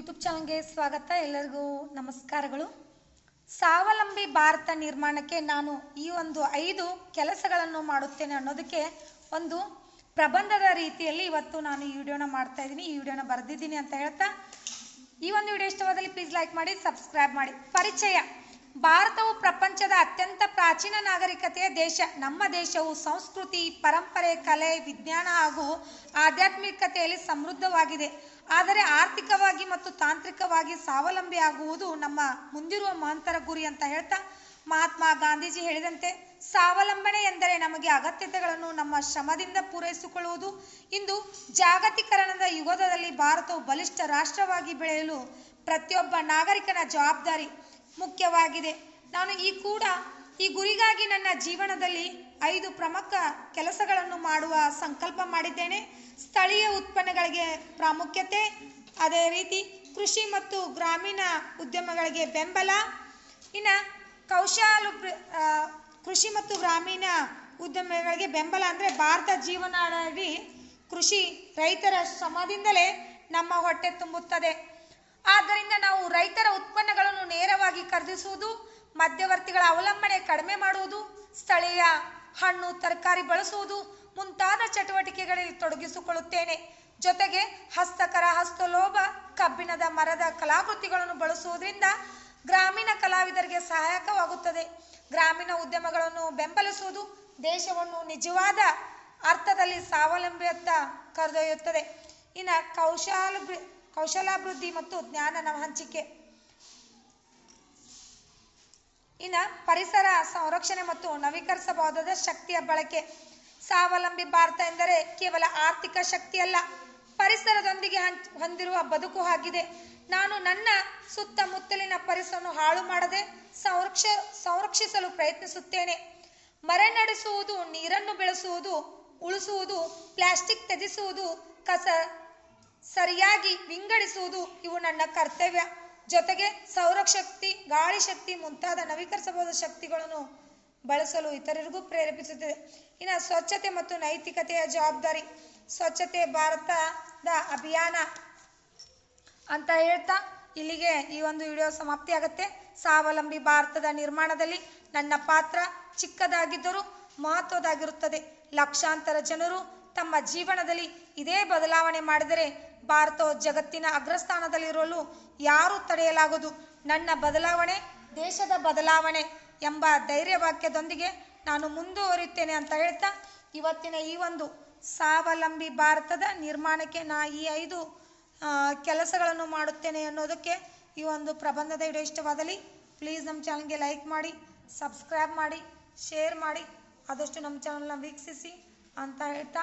YouTube ಚಾನಲ್ಗೆ ಸ್ವಾಗತ. ಎಲ್ಲರಿಗೂ ನಮಸ್ಕಾರಗಳು. ಸ್ವಾವಲಂಬಿ ಭಾರತ ನಿರ್ಮಾಣಕ್ಕೆ ನಾನು ಈ ಒಂದು ಐದು ಕೆಲಸಗಳನ್ನು ಮಾಡುತ್ತೇನೆ ಅನ್ನೋದಕ್ಕೆ ಒಂದು ಪ್ರಬಂಧದ ರೀತಿಯಲ್ಲಿ ಇವತ್ತು ನಾನು ಈ ವಿಡಿಯೋನ ಮಾಡ್ತಾ ಇದ್ದೀನಿ. ಈ ವಿಡಿಯೋನ ಬರೆದಿದ್ದೀನಿ ಅಂತ ಹೇಳ್ತಾ ಈ ಒಂದು ವಿಡಿಯೋ ಇಷ್ಟವಾದಲ್ಲಿ ಪ್ಲೀಸ್ ಲೈಕ್ ಮಾಡಿ ಸಬ್ಸ್ಕ್ರೈಬ್ ಮಾಡಿ. ಪರಿಚಯ. ಭಾರತವು ಪ್ರಪಂಚದ ಅತ್ಯಂತ ಪ್ರಾಚೀನ ನಾಗರಿಕತೆಯ ದೇಶ. ನಮ್ಮ ದೇಶವು ಸಂಸ್ಕೃತಿ, ಪರಂಪರೆ, ಕಲೆ, ವಿಜ್ಞಾನ ಹಾಗೂ ಆಧ್ಯಾತ್ಮಿಕತೆಯಲ್ಲಿ ಸಮೃದ್ಧವಾಗಿದೆ. ಆದರೆ ಆರ್ಥಿಕವಾಗಿ ಮತ್ತು ತಾಂತ್ರಿಕವಾಗಿ ಸ್ವಾವಲಂಬಿ ಆಗುವುದು ನಮ್ಮ ಮುಂದಿರುವ ಮಹಂತರ ಗುರಿ ಅಂತ ಹೇಳ್ತಾ ಮಹಾತ್ಮ ಗಾಂಧೀಜಿ ಹೇಳಿದಂತೆ, ಸ್ವಾವಲಂಬನೆ ಎಂದರೆ ನಮಗೆ ಅಗತ್ಯತೆಗಳನ್ನು ನಮ್ಮ ಶ್ರಮದಿಂದ ಪೂರೈಸಿಕೊಳ್ಳುವುದು. ಇಂದು ಜಾಗತೀಕರಣದ ಯುಗದಲ್ಲಿ ಭಾರತವು ಬಲಿಷ್ಠ ರಾಷ್ಟ್ರವಾಗಿ ಬೆಳೆಯಲು ಪ್ರತಿಯೊಬ್ಬ ನಾಗರಿಕನ ಜವಾಬ್ದಾರಿ. ಮುಖ್ಯವಾಗಿದೆ. ನಾನು ಈ ಕೂಡ ಈ ಗುರಿಗಾಗಿ ನನ್ನ ಜೀವನದಲ್ಲಿ ಐದು ಪ್ರಮುಖ ಕೆಲಸಗಳನ್ನು ಮಾಡುವ ಸಂಕಲ್ಪ ಮಾಡಿದ್ದೇನೆ. ಸ್ಥಳೀಯ ಉತ್ಪನ್ನಗಳಿಗೆ ಪ್ರಾಮುಖ್ಯತೆ, ಅದೇ ರೀತಿ ಕೃಷಿ ಮತ್ತು ಗ್ರಾಮೀಣ ಉದ್ಯಮಗಳಿಗೆ ಬೆಂಬಲ. ಇನ್ನು ಕೌಶಲ ಕೃಷಿ ಮತ್ತು ಗ್ರಾಮೀಣ ಉದ್ಯಮಗಳಿಗೆ ಬೆಂಬಲ ಅಂದರೆ ಭಾರತ ಜೀವನಾಡಿ ಕೃಷಿ ರೈತರ ಶ್ರಮದಿಂದಲೇ ನಮ್ಮ ಹೊಟ್ಟೆ ತುಂಬುತ್ತದೆ. ಆದ್ದರಿಂದ ನಾವು ರೈತರ ಉತ್ಪನ್ನಗಳನ್ನು ನೇರವಾಗಿ ಖರೀದಿಸುವುದು, ಮಧ್ಯವರ್ತಿಗಳ ಅವಲಂಬನೆ ಕಡಿಮೆ ಮಾಡುವುದು, ಸ್ಥಳೀಯ ಹಣ್ಣು ತರಕಾರಿ ಬಳಸುವುದು ಮುಂತಾದ ಚಟುವಟಿಕೆಗಳಲ್ಲಿ ತೊಡಗಿಸಿಕೊಳ್ಳುತ್ತೇನೆ. ಜೊತೆಗೆ ಹಸ್ತಕರ, ಹಸ್ತಲೋಭ, ಕಬ್ಬಿಣದ ಮರದ ಕಲಾಕೃತಿಗಳನ್ನು ಬಳಸುವುದರಿಂದ ಗ್ರಾಮೀಣ ಕಲಾವಿದರಿಗೆ ಸಹಾಯಕವಾಗುತ್ತದೆ. ಗ್ರಾಮೀಣ ಉದ್ಯಮಗಳನ್ನು ಬೆಂಬಲಿಸುವುದು ದೇಶವನ್ನು ನಿಜವಾದ ಅರ್ಥದಲ್ಲಿ ಸ್ವಾವಲಂಬಿಯತ್ತ ಕರೆದೊಯ್ಯುತ್ತದೆ. ಇನ್ನು ಕೌಶಲ ಕೌಶಲಾಭಿವೃದ್ಧಿ ಮತ್ತು ಜ್ಞಾನ ಹಂಚಿಕೆ. ಇನ್ನು ಪರಿಸರ ಸಂರಕ್ಷಣೆ ಮತ್ತು ನವೀಕರಿಸಬಹುದಾದ ಶಕ್ತಿಯ ಬಳಕೆ. ಸ್ವಾವಲಂಬಿ ಭಾರತ ಎಂದರೆ ಕೇವಲ ಆರ್ಥಿಕ ಶಕ್ತಿಯಲ್ಲ, ಪರಿಸರದೊಂದಿಗೆ ಹೊಂದಿರುವ ಬದುಕು ಆಗಿದೆ. ನಾನು ನನ್ನ ಸುತ್ತಮುತ್ತಲಿನ ಪರಿಸರವನ್ನು ಹಾಳು ಮಾಡದೆ ಸಂರಕ್ಷ, ಸಂರಕ್ಷಿಸಲು ಪ್ರಯತ್ನಿಸುತ್ತೇನೆ. ಮರ ನಡೆಸುವುದು, ನೀರನ್ನು ಬೆಳೆಸುವುದು, ಉಳಿಸುವುದು, ಪ್ಲಾಸ್ಟಿಕ್ ತ್ಯಜಿಸುವುದು ಕಸ ಸರಿಯಾಗಿ ವಿಂಗಡಿಸುವುದು ಇವು ನನ್ನ ಕರ್ತವ್ಯ. ಜೊತೆಗೆ ಸೌರಶಕ್ತಿ, ಗಾಳಿ ಶಕ್ತಿ ಮುಂತಾದ ನವೀಕರಿಸಬಹುದಾದ ಶಕ್ತಿಗಳನ್ನು ಬಳಸಲು ಇತರರಿಗೂ ಪ್ರೇರೇಪಿಸುತ್ತದೆ. ಇನ್ನು ಸ್ವಚ್ಛತೆ ಮತ್ತು ನೈತಿಕತೆಯ ಜವಾಬ್ದಾರಿ. ಸ್ವಚ್ಛತೆ ಭಾರತದ ಅಭಿಯಾನ ಅಂತ ಹೇಳ್ತಾ ಇಲ್ಲಿಗೆ ಈ ಒಂದು ವಿಡಿಯೋ ಸಮಾಪ್ತಿ ಆಗುತ್ತೆ. ಸ್ವಾವಲಂಬಿ ಭಾರತದ ನಿರ್ಮಾಣದಲ್ಲಿ ನನ್ನ ಪಾತ್ರ ಚಿಕ್ಕದಾಗಿದ್ದರೂ ಮಹತ್ವದಾಗಿರುತ್ತದೆ. ಲಕ್ಷಾಂತರ ಜನರು ತಮ್ಮ ಜೀವನದಲ್ಲಿ ಇದೇ ಬದಲಾವಣೆ ಮಾಡಿದರೆ ಭಾರತವು ಜಗತ್ತಿನ ಅಗ್ರಸ್ಥಾನದಲ್ಲಿರಲು ಯಾರೂ ತಡೆಯಲಾಗದು. ನನ್ನ ಬದಲಾವಣೆ, ದೇಶದ ಬದಲಾವಣೆ ಎಂಬ ಧೈರ್ಯ ವಾಕ್ಯದೊಂದಿಗೆ ನಾನು ಮುಂದುವರಿಯುತ್ತೇನೆ ಅಂತ ಹೇಳ್ತಾ ಇವತ್ತಿನ ಈ ಒಂದು ಸ್ವಾವಲಂಬಿ ಭಾರತದ ನಿರ್ಮಾಣಕ್ಕೆ ನಾ ಈ ಐದು ಕೆಲಸಗಳನ್ನು ಮಾಡುತ್ತೇನೆ ಅನ್ನೋದಕ್ಕೆ ಈ ಒಂದು ಪ್ರಬಂಧದ ವಿಡಿಯೋ ಇಷ್ಟವಾದಲ್ಲಿ ಪ್ಲೀಸ್ ನಮ್ಮ ಚಾನಲ್ಗೆ ಲೈಕ್ ಮಾಡಿ ಸಬ್ಸ್ಕ್ರೈಬ್ ಮಾಡಿ ಶೇರ್ ಮಾಡಿ, ಆದಷ್ಟು ನಮ್ಮ ಚಾನಲ್ನ ವೀಕ್ಷಿಸಿ ಅಂತ ಹೇಳ್ತಾ